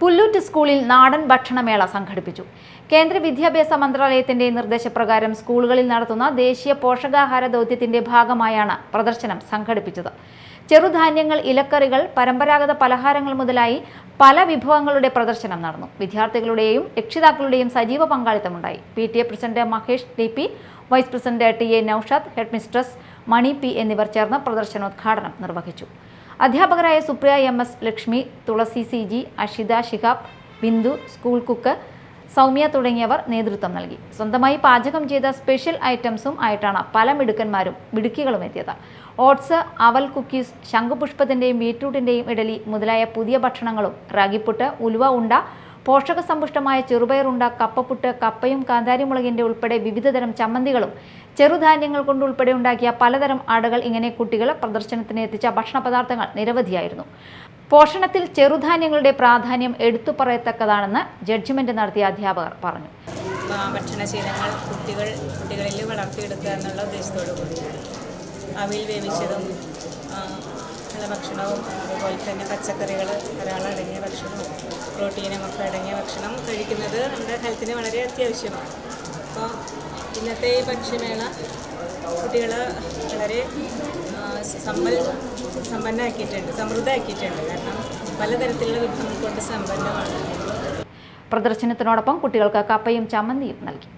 പുല്ലൂറ്റ് സ്കൂളിൽ നാടൻ ഭക്ഷണമേള സംഘടിപ്പിച്ചു. കേന്ദ്ര വിദ്യാഭ്യാസ മന്ത്രാലയത്തിന്റെ നിർദ്ദേശപ്രകാരം സ്കൂളുകളിൽ നടത്തുന്ന ദേശീയ പോഷകാഹാര ദൗത്യത്തിന്റെ ഭാഗമായാണ് പ്രദർശനം സംഘടിപ്പിച്ചത്. ചെറുധാന്യങ്ങൾ ഇലക്കറികൾ പരമ്പരാഗത പലഹാരങ്ങൾ മുതലായി പല വിഭവങ്ങളുടെ പ്രദർശനം നടന്നു. വിദ്യാർത്ഥികളുടെയും രക്ഷിതാക്കളുടെയും സജീവ പങ്കാളിത്തമുണ്ടായി. P T A president Mahesh T P vice president T A Naushad headmistress Mani P എന്നിവർ ചേർന്ന് പ്രദർശനോദ്ഘാടനം നിർവഹിച്ചു. അധ്യാപകരായ Supriya M S Lakshmi Thulasi C G Ashitha Shihab Bindu school cook Soumya തുടങ്ങിയവർ നേതൃത്വം നൽകി. സ്വന്തമായി പാചകം ചെയ്ത സ്പെഷ്യൽ ഐറ്റംസും ആയിട്ടാണ് പല മിടുക്കന്മാരും മിടുക്കികളും എത്തിയത്. ഓട്സ് അവൽ കുക്കീസ് ശംഖുപുഷ്പത്തിന്റെയും ബീറ്റ്റൂട്ടിന്റെയും ഇഡലി മുതലായ പുതിയ ഭക്ഷണങ്ങളും റാഗിപ്പുട്ട് ഉലുവ ഉണ്ട പോഷകസമ്പുഷ്ടമായ ചെറുപയറുണ്ട കപ്പപ്പുട്ട് കപ്പയും കാന്താരിമുളകിന്റെ ഉൾപ്പെടെ വിവിധതരം ചമ്മന്തികളും ചെറുധാന്യങ്ങൾ കൊണ്ട് ഉൾപ്പെടെ ഉണ്ടാക്കിയ പലതരം അടകൾ ഇങ്ങനെ കുട്ടികൾ പ്രദർശനത്തിന് എത്തിച്ച ഭക്ഷണ പദാർത്ഥങ്ങൾ നിരവധിയായിരുന്നു. പോഷണത്തിൽ ചെറുധാന്യങ്ങളുടെ പ്രാധാന്യം എടുത്തു പറയത്തക്കതാണെന്ന് ജഡ്ജ്മെന്റ് നടത്തിയ അധ്യാപകർ പറഞ്ഞു. ഭക്ഷണശീലങ്ങൾ കുട്ടികൾ കുട്ടികളിൽ വളർത്തിയെടുക്കുക എന്നുള്ള ഉദ്ദേശത്തോടു കൂടിയാണ്. അവിൽ വേവിച്ചതും ഭക്ഷണവും അതുപോലെ തന്നെ പച്ചക്കറികൾ ധാരാളം അടങ്ങിയ ഭക്ഷണവും പ്രോട്ടീനും ഒക്കെ അടങ്ങിയ ഭക്ഷണം കഴിക്കുന്നത് നമ്മുടെ ഹെൽത്തിന് വളരെ അത്യാവശ്യമാണ്. അപ്പോൾ ഇന്നത്തെ ഈ ഭക്ഷ്യമേള കുട്ടികൾ വളരെ സമ്പൽ സമ്പന്നമാക്കിയിട്ടുണ്ട് സമൃദ്ധമാക്കിയിട്ടുണ്ട് കാരണം പലതരത്തിലുള്ള വിഭവങ്ങൾ കൊണ്ട് സമ്പന്നമാണ്. പ്രദർശനത്തിനോടൊപ്പം കുട്ടികൾക്ക് കപ്പയും ചമ്മന്തിയും നൽകി.